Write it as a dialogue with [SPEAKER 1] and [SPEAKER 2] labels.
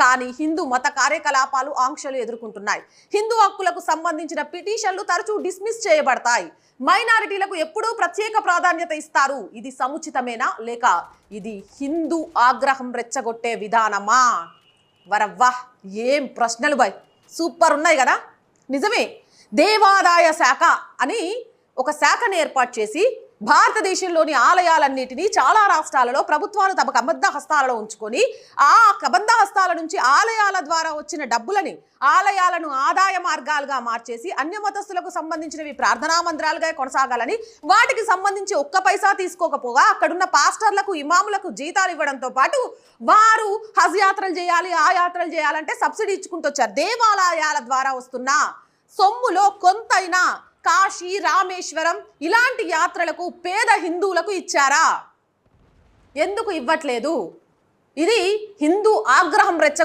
[SPEAKER 1] కానీ హిందూ మత కార్యకలాపాలు ఆంక్షలు ఎదుర్కొంటున్నాయి. హిందూ హక్కులకు సంబంధించిన పిటిషన్లు తరచూ డిస్మిస్ చేయబడతాయి. మైనారిటీలకు ఎప్పుడూ ప్రత్యేక ప్రాధాన్యత ఇస్తారు. ఇది సముచితమేనా? లేక ఇది హిందూ ఆగ్రహం రెచ్చగొట్టే విధానమా? వరవ్వా ఏం ప్రశ్నలు బాయ్ సూపర్ ఉన్నాయి కదా? నిజమే. దేవాదాయ శాఖ అని ఒక శాఖను ఏర్పాటు చేసి భారతదేశంలోని ఆలయాలన్నిటినీ చాలా రాష్ట్రాలలో ప్రభుత్వాలు తమ కబద్ధ హస్తాలలో ఉంచుకొని ఆ కబంధ హస్తాల నుంచి ఆలయాల ద్వారా వచ్చిన డబ్బులని ఆలయాలను ఆదాయ మార్గాలుగా మార్చేసి అన్య మతస్థులకు సంబంధించినవి ప్రార్థనా మందిరాలుగా కొనసాగాలని వాటికి సంబంధించి ఒక్క పైసా తీసుకోకపోగా అక్కడున్న పాస్టర్లకు ఇమాములకు జీతాలు ఇవ్వడంతో పాటు వారు హజ్ యాత్రలు చేయాలి ఆ యాత్రలు చేయాలంటే సబ్సిడీ ఇచ్చుకుంటూ వచ్చారు. దేవాలయాల ద్వారా వస్తున్న సొమ్ములో కొంతైనా కాశీ రామేశ్వరం ఇలాంటి యాత్రలకు పేద హిందువులకు ఇచ్చారా? ఎందుకు ఇవ్వట్లేదు? ఇది హిందూ ఆగ్రహం రెచ్చ